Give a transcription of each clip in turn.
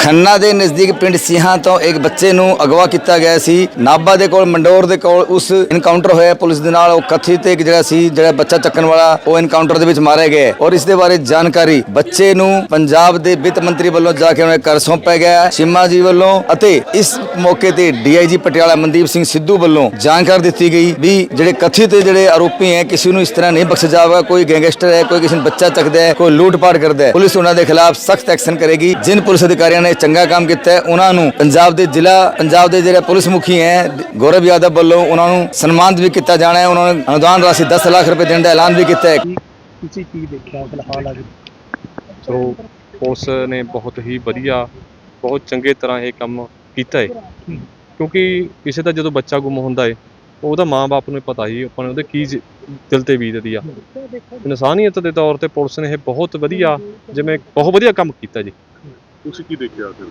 ਖੰਨਾ ਦੇ ਨਜ਼ਦੀਕ ਪਿੰਡ ਸੀਹਾਂ ਤੋਂ ਇੱਕ ਬੱਚੇ ਨੂੰ ਅਗਵਾ ਕੀਤਾ ਗਿਆ ਸੀ। ਨਾਭਾ ਦੇ ਕੋਲ, ਮੰਡੋਰ ਦੇ ਕੋਲ ਉਸ ਇਨਕਾਊਂਟਰ ਹੋਇਆ। ਪੁਲਿਸ ਦੇ ਨਾਲ ਉਹ ਕਥਿਤ ਇੱਕ ਜਿਹੜਾ ਸੀ, ਜਿਹੜਾ ਬੱਚਾ ਚੱਕਣ ਵਾਲਾ, ਉਹ ਇਨਕਾਊਂਟਰ ਦੇ ਵਿੱਚ ਮਾਰਿਆ ਗਿਆ। ਔਰ ਇਸ ਦੇ ਬਾਰੇ ਜਾਣਕਾਰੀ ਬੱਚੇ ਨੂੰ ਪੰਜਾਬ ਦੇ ਵਿੱਤ ਮੰਤਰੀ ਵੱਲੋਂ ਜਾ ਕੇ ਉਹਨਾਂ ਦੇ ਸੌਂਪਿਆ ਗਿਆ। ਹੈ ਸ਼ਿਮਾ ਜੀ ਵੱਲੋਂ ਅਤੇ ਇਸ ਮੌਕੇ ਤੇ ਡੀਆਈਜੀ ਪਟਿਆਲਾ ਮਨਦੀਪ ਸਿੰਘ ਸਿੱਧੂ ਵੱਲੋਂ ਜਾਣਕਾਰੀ ਦਿੱਤੀ ਗਈ ਵੀ ਜਿਹੜੇ ਕਥਿਤ ਜਿਹੜੇ ਆਰੋਪੀ ਹੈ, ਕਿਸੇ ਨੂੰ ਇਸ ਤਰ੍ਹਾਂ ਨਹੀਂ ਬਖਸ਼ਿਆ ਜਾਵੇਗਾ। ਕੋਈ ਗੈਂਗਸਟਰ ਹੈ, ਕੋਈ ਕਿਸੇ ਨੂੰ ਬੱਚਾ ਚੱਕਦਾ ਹੈ, ਕੋਈ ਲੂਟਪਾਟ ਕਰਦਾ ਹੈ। ਪੁਲਿਸ ਉਹਨਾਂ ਦੇ ਖਿਲਾਫ ਸਖਤ ਐਕਸ਼ਨ ਕਰੇਗੀ। ਜਿਨ ਪੁਲਿਸ ਅਧਿਕਾਰੀਆਂ ਨੇ ਚੰਗਾ ਕੰਮ ਕੀਤਾ ਹੈ। ਉਹਨਾਂ ਨੂੰ ਪੰਜਾਬ ਦੇ ਜ਼ਿਲ੍ਹਾ ਪੰਜਾਬ ਦੇ ਜਿਹੜੇ ਪੁਲਿਸ ਮੁਖੀ ਹੈ ਗੌਰਵ ਯਾਦਵ ਵੱਲੋਂ ਉਹਨਾਂ ਨੂੰ ਸਨਮਾਨਿਤ ਵੀ ਕੀਤਾ ਜਾਣਾ ਹੈ। ਉਹਨਾਂ ਨੂੰ ਅਨੁਦਾਨ ਰਾਸ਼ੀ 10 ਲੱਖ ਰੁਪਏ ਦੇਣ ਦਾ ਐਲਾਨ ਵੀ ਕੀਤਾ ਹੈ। ਤੁਸੀਂ ਕੀ ਦੇਖਿਆ ਫਿਲਹਾਲ ਅੱਜ ਸੋ ਪੁਲਿਸ ਨੇ ਬਹੁਤ ਹੀ ਵਧੀਆ ਬਹੁਤ ਚੰਗੇ ਤਰ੍ਹਾਂ ਇਹ ਕੰਮ ਕੀਤਾ ਹੈ। ਕਿਉਂਕਿ ਕਿਸੇ ਦਾ ਜਦੋਂ ਬੱਚਾ ਗੁੰਮ ਹੁੰਦਾ ਹੈ ਉਹਦਾ ਮਾਂ-ਬਾਪ ਨੂੰ ਪਤਾ ਹੀ ਆਪਾਂ ਨੂੰ ਉਹਦੇ ਕੀ ਦਿਲ ਤੇ ਬੀਤਦੀ ਆ। ਇਨਸਾਨੀਅਤ ਦੇ ਤੌਰ ਤੇ ਪੁਲਿਸ ਨੇ ਇਹ ਬਹੁਤ ਵਧੀਆ ਜਿਵੇਂ ਬਹੁਤ ਵਧੀਆ ਕੰਮ ਕੀਤਾ ਜੀ। ਤੁਸੀਂ ਕੀ ਦੇਖਿਆ ਫਿਰ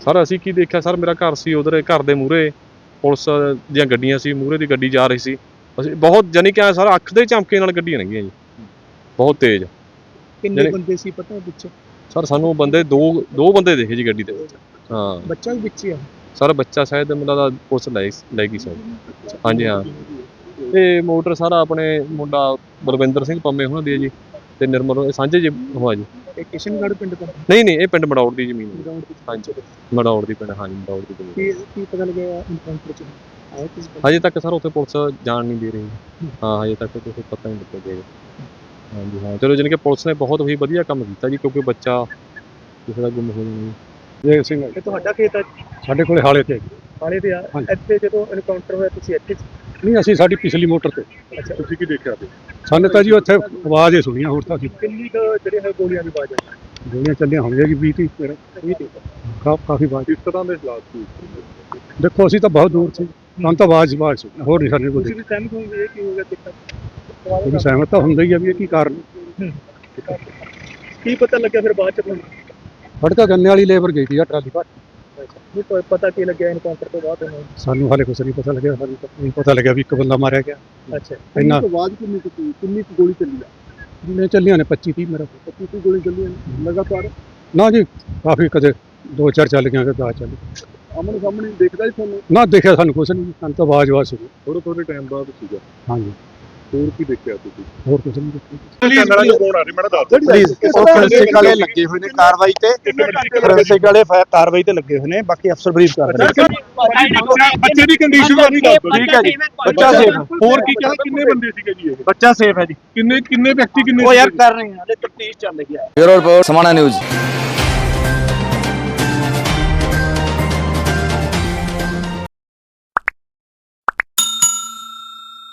ਸਰ ਅਸੀਂ ਕੀ ਦੇਖਿਆ? ਸਰ ਮੇਰਾ ਘਰ ਸੀ ਉਧਰ ਘਰ ਦੇ ਮੂਹਰੇ। ਪੁਲਿਸ ਦੀਆਂ ਗੱਡੀਆਂ ਸੀ ਮੂਹਰੇ ਦੀ ਗੱਡੀ ਜਾ ਰਹੀ ਸੀ। ਅਸੀਂ ਬਹੁਤ ਜਾਨੀ ਕਿ ਸਰ ਅੱਖ ਦੇ ਝਮਕੇ ਨਾਲ ਗੱਡੀਆਂ ਲੰਘੀਆਂ ਜੀ। ਬਹੁਤ ਤੇਜ਼। ਕਿੰਨੇ ਬੰਦੇ ਸੀ ਪਤਾ ਵਿੱਚ? ਸਰ ਸਾਨੂੰ ਬੰਦੇ ਦੋ ਦੋ ਬੰਦੇ ਦੇਖੇ ਜੀ ਗੱਡੀ ਦੇ ਵਿੱਚ। ਹਾਂ। ਬੱਚਾ ਵੀ ਵਿੱਚ ਹੀ ਆ? ਸਰ ਬੱਚਾ ਸ਼ਾਇਦ ਮੁੰਡਾ ਦਾ ਪੁਲਿਸ ਲੈ ਲੈ ਗਈ ਸਰ। ਹਾਂਜੀ ਹਾਂ। ਇਹ ਮੋਟਰ ਸਾਰਾ ਆਪਣੇ ਮੁੰਡਾ ਬਲਵਿੰਦਰ ਸਿੰਘ ਪੰਮੇ ਉਹਨਾਂ ਦੀ ਹੈ ਜੀ। ਤੇ ਨਿਰਮਲ ਇਹ ਸਾਂਝੇ ਜੀ ਹੋਆ ਜੀ। ਇਹ ਕਿਸ਼ਨਗੜ੍ਹ ਪਿੰਡ ਤੋਂ? ਨਹੀਂ ਨਹੀਂ ਇਹ ਪਿੰਡ ਮੜੌੜ ਦੀ ਜ਼ਮੀਨ ਹੈ ਗਰਾਊਂਡ ਤੇ ਹਾਂਜੀ ਮੜੌੜ ਦੀ ਪਿੰਡ ਹਾਂਜੀ ਮੜੌੜ ਦੀ ਜ਼ਮੀਨ। ਕੀ ਕੀ ਪਤਾ ਲੱਗਿਆ ਇਨਕਾਊਂਟਰ ਚ ਆਇਆ ਕਿਸ ਬੰਦੇ? ਹਜੇ ਤੱਕ ਸਰ ਉੱਥੇ ਪੁਲਿਸ ਜਾਣ ਨਹੀਂ ਦੇ ਰਹੀ। ਹਾਂ ਹਜੇ ਤੱਕ ਕੁਝ ਪਤਾ ਨਹੀਂ ਲੱਗਿਆ ਜੀ। ਹਾਂਜੀ ਹਾਂ ਚਲੋ ਜਾਣੀ ਕਿ ਪੁਲਿਸ ਨੇ ਬਹੁਤ ਹੀ ਵਧੀਆ ਕੰਮ ਕੀਤਾ ਜੀ ਕਿਉਂਕਿ ਬੱਚਾ ਕਿਸੇ ਦਾ ਗੁੰਮ ਹੋ ਜਾਣਾ ਜੈ ਸਿੰਘ ਇਹ ਤੁਹਾਡਾ ਖੇਤ ਆ ਸਾਡੇ ਕੋਲੇ ਹਾਲੇ ਤੇ ਹਾਲੇ ਤੇ ਆ? ਹਾਂਜੀ। ਇੱਥੇ ਜਦੋਂ ਇਨਕਾਊਂਟਰ ਹੋਇਆ ਤੁਸੀਂ ਇੱਥੇ? ਸੀ? ਨਹੀਂ ਅਸੀਂ ਸਾਡੀ ਪਿਛਲੀ ਮੋਟਰ ਤੇ। ਅੱਛਾ। ਤੁਸੀਂ ਕੀ ਦੇਖਿਆ ਫਿਰ ਸਾਨੂੰ ਤਾਂ ਜੀ ਉੱਥੇ ਆਵਾਜ਼ ਹੀ ਸੁਣੀਆਂ ਹੋਰ ਤਾਂ ਅਸੀਂ ਕਿੰਨੀ ਕੁ ਜਿਹੜੇ ਹੈ ਗੋਲੀਆਂ ਦੀ ਆਵਾਜ਼ ਆ ਗੋਲੀਆਂ ਚੱਲੀਆਂ ਹੋਣਗੀਆਂ ਜੀ 20 30 ਮੇਰਾ ਇਹ ਤੇ ਕਾ- ਕਾਫੀ ਆਵਾਜ਼ ਕਿਸ ਤਰ੍ਹਾਂ ਦੇ ਹਾਲਾਤ ਸੀ? ਦੇਖੋ ਅਸੀਂ ਤਾਂ ਬਹੁਤ ਦੂਰ ਸੀ। ਸਾਨੂੰ ਤਾਂ ਆਵਾਜ਼ ਆਵਾਜ਼ ਸੁਣੀ ਹੋਰ ਨਹੀਂ ਸਾਡੇ ਕੋਲ ਤੁਸੀਂ ਵੀ ਸਹਿਮਤ ਹੋਗੇ ਕੀ ਹੋ? ਗਿਆ ਦਿੱਕਤ ਕੋਈ ਸਹਿਮਤ ਤਾਂ ਹੁੰਦਾ ਹੀ ਆ ਵੀ ਇਹ ਕੀ ਕਾਰਨ ਕੀ ਪਤਾ ਲੱਗਿਆ ਫਿਰ ਬਾਅਦ ਚ ਤੁਹਾਨੂੰ? ਫੜਕਾ ਗੰਨੇ ਵਾਲੀ ਲੇਬਰ ਗਈ ਸੀ ਆ ਟਰਾਲੀ ਭਰ ਨਹੀਂ ਕੋਈ ਪਤਾ ਕੀ ਲੱਗਿਆ ਇਨਕਾਊਂਟਰ ਤੋਂ ਬਾਅਦ ਸਾਨੂੰ ਹਾਲੇ ਕੁਛ ਨਹੀਂ ਪਤਾ ਲੱਗਿਆ ਸਾਨੂੰ ਪਤਾ ਲੱਗਿਆ ਵੀ ਇੱਕ ਬੰਦਾ ਮਾਰਿਆ ਗਿਆ। ਅੱਛਾ। ਇੰਨਾ ਆਵਾਜ਼ ਕਿੰਨੀ ਕੁ ਸੀ? ਕਿੰਨੀ ਕੁ ਗੋਲੀ ਚੱਲੀ ਆ? ਨੇ ਚੱਲੀਆਂ ਨੇ 25 30 ਮੇਰਾ ਕਿੰਨੀ ਗੋਲੀ ਚੱਲੀ ਲਗਾਤਾਰ? ਨਾ ਜੀ ਕਾਫੀ ਕਦੇ ਦੋ ਚਾਰ ਚੱਲ ਗਈਆਂ ਕਦੇ ਦਸ ਚੱਲ ਗਈਆਂ। ਅਮਨ ਸਾਹਮਣੇ ਦੇਖਦਾ ਹੀ ਤੁਹਾਨੂੰ? ਨਾ ਦੇਖਿਆ ਸਾਨੂੰ ਕੁਛ ਨਹੀਂ ਸਾਨੂੰ ਤਾਂ ਆਵਾਜ਼ ਆਵਾਜ਼ ਸੁਣੀ। ਥੋੜੇ ਥੋੜੇ ਟਾਈਮ ਬਾਅਦ ਸੀਗਾ। ਹਾਂਜੀ। ਹੋਰ ਕੀ ਦੇਖਿਆ ਤੁਸੀਂ? ਹੋਰ ਕੁਛ ਨਹੀਂ ਦੇਖਿਆ। ਕੈਮਰਾ ਕੋਣ ਆ? ਰਹੀ ਮੈਡਮ ਦੱਸ ਪਲੀਜ਼ ਫੋਰੈਂਸਿਕ ਵਾਲੇ ਲੱਗੇ ਹੋਏ ਨੇ ਕਾਰਵਾਈ ਤੇ। ਫੋਰੈਂਸਿਕ ਵਾਲੇ ਫਾ- ਕਾਰਵਾਈ ਤੇ ਲੱਗੇ ਹੋਏ ਨੇ? ਬਾਕੀ ਅਫਸਰ ਬਰੀਫ ਕਰ ਰਹੇ ਨੇ। ਬੱਚੇ ਦੀ ਕੰਡੀਸ਼ਨ ਦਾ ਨਹੀਂ ਦੱਸ ਠੀਕ ਹੈ ਜੀ। ਬੱਚਾ ਸੇਫ ਹੋਰ ਕੀ ਕਹਿੰਦਾ? ਕਿੰਨੇ ਬੰਦੇ ਸੀਗੇ ਜੀ ਇਹ? ਬੱਚਾ ਸੇਫ ਹੈ ਜੀ। ਕਿੰਨੇ ਕਿੰਨੇ ਵਿਅਕਤੀ ਕਿੰਨੇ ਉਹ ਯਾਰ ਕਰ ਰਹੇ ਹਾਂ ਹਲੇ ਤਫਤੀਸ਼ ਚੱਲ ਰਹੀ ਹੈ। Report Samana news.